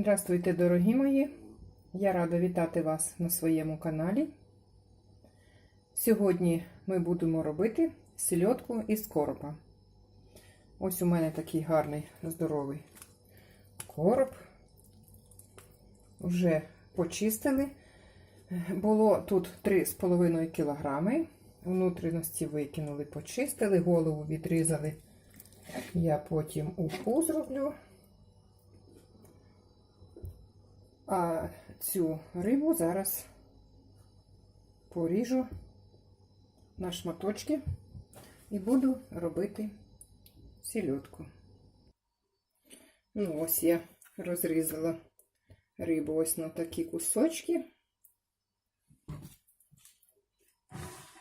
Здравствуйте, дорогі мої! Я рада вітати вас на своєму каналі. Сьогодні ми будемо робити сільотку із коропа. Ось у мене такий гарний здоровий короб. Вже почистили. Було тут 3,5 кг. Внутрішності викинули, почистили, голову відрізали. Я потім упу зроблю. А цю рибу зараз поріжу на шматочки і буду робити сільотку. Ну, ось я розрізала рибу ось на такі кусочки.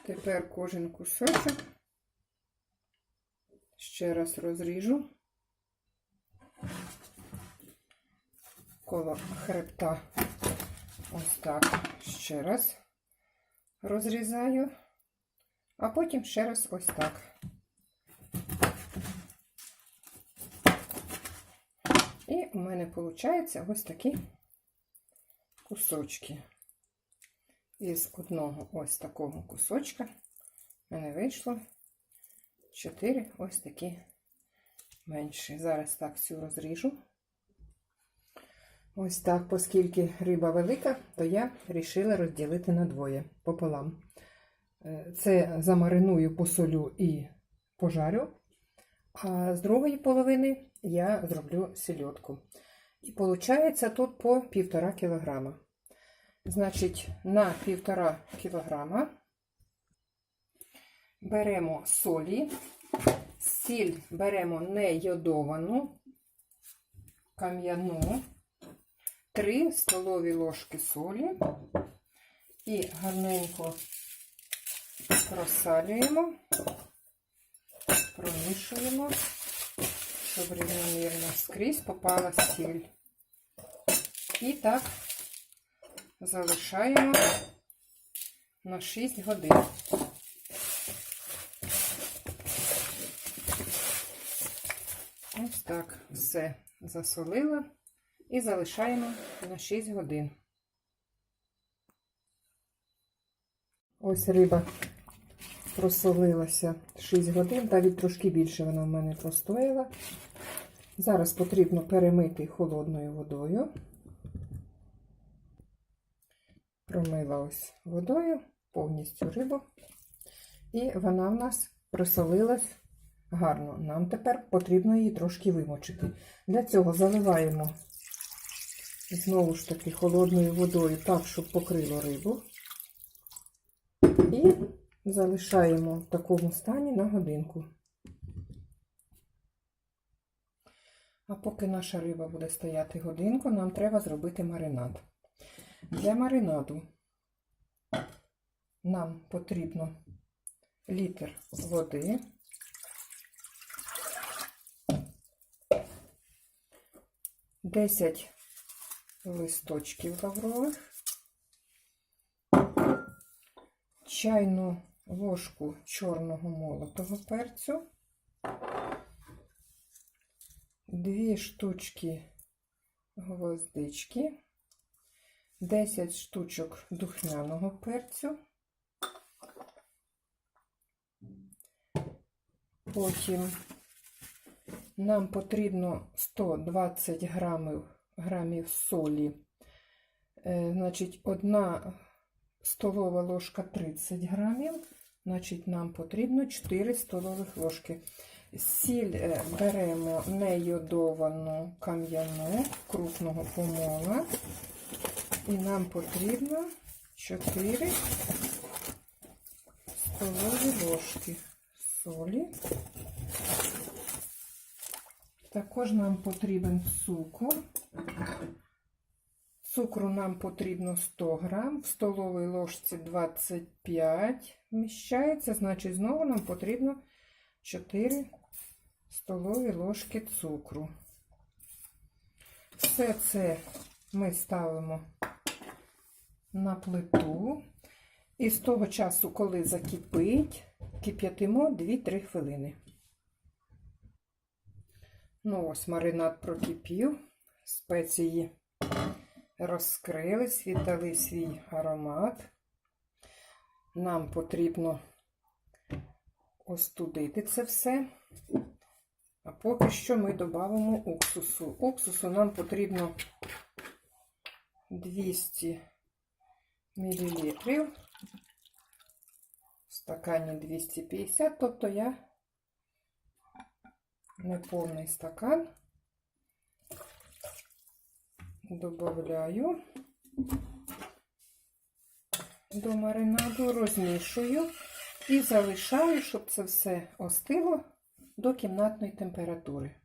Тепер кожен кусочок ще раз розріжу. Коло хребта. Ось так ще раз розрізаю, а потім ще раз ось так. І у мене виходить ось такі кусочки. Із одного ось такого кусочка в мене вийшло 4 ось такі менші. Зараз так всю розріжу. Ось так, оскільки риба велика, то я вирішила розділити на двоє пополам. Е, Це замариную, посолю і пожарю, а з другої половини я зроблю сільотку. І виходить тут по 1,5 кг. Значить, на 1,5 кг беремо солі, сіль беремо не йодовану, кам'яну. 3 столові ложки солі і гарненько просалюємо, промішуємо, щоб рівномірно скрізь попала сіль. І так залишаємо на 6 годин. Ось так все засолила і залишаємо на 6 годин. Ось риба просолилася 6 годин, навіть трошки більше вона в мене простояла. Зараз потрібно перемити холодною водою. Промила ось водою повністю рибу. І вона в нас просолилась гарно. Нам тепер потрібно її трошки вимочити. Для цього заливаємо знову ж таки холодною водою так, щоб покрило рибу. І залишаємо в такому стані на годинку. А поки наша риба буде стояти годинку, нам треба зробити маринад. Для маринаду нам потрібно літр води, десять листочків лаврових, чайну ложку чорного молотого перцю, дві штучки гвоздички, 10 штучок духмяного перцю, потім нам потрібно 120 грамів грамів солі. Е, Значить, одна столова ложка 30 грамів. Значить, нам потрібно 4 столових ложки. Сіль е, беремо нейодовану кам'яну крупного помола. І нам потрібно 4 столові ложки солі. Також нам потрібен цукор. Цукру нам потрібно 100 грам, в столовій ложці 25 вміщається, значить, знову нам потрібно 4 столові ложки цукру. Все це ми ставимо на плиту. І з того часу, коли закипить, кип'ятимо 2-3 хвилини. Ну, ось маринад прокипів, спеції розкрились, віддали свій аромат. Нам потрібно остудити це все. А поки що ми додамо уксусу. Уксусу нам потрібно 200 мл. В стакані 250, тобто я неповний стакан добавляю до маринаду, розмішую і залишаю, щоб це все остило до кімнатної температури.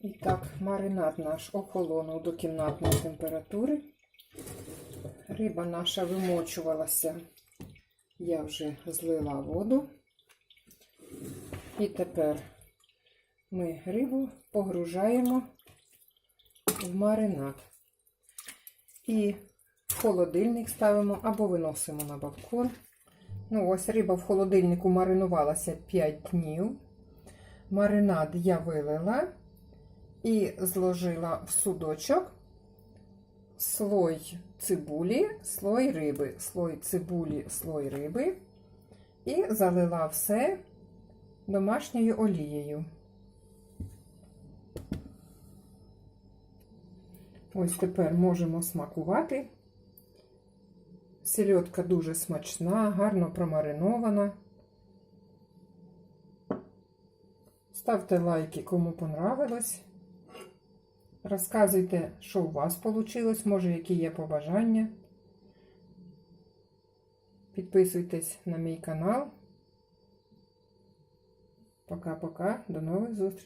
І так, маринад наш охолонув до кімнатної температури. Риба наша вимочувалася, я вже злила воду. І тепер ми рибу погружаємо в маринад. І в холодильник ставимо або виносимо на балкон. Ну, ось риба в холодильнику маринувалася 5 днів. Маринад я вилила і зложила в судочок слой цибулі, слой риби, слой цибулі, слой риби. І залила все домашньою олією. Ось тепер можемо смакувати. Сельодка дуже смачна, гарно промаринована. Ставте лайки, кому понравилось. Розказуйте, що у вас вийшло, може, які є побажання. Підписуйтесь на мій канал. Пока-пока, до нових зустрічей.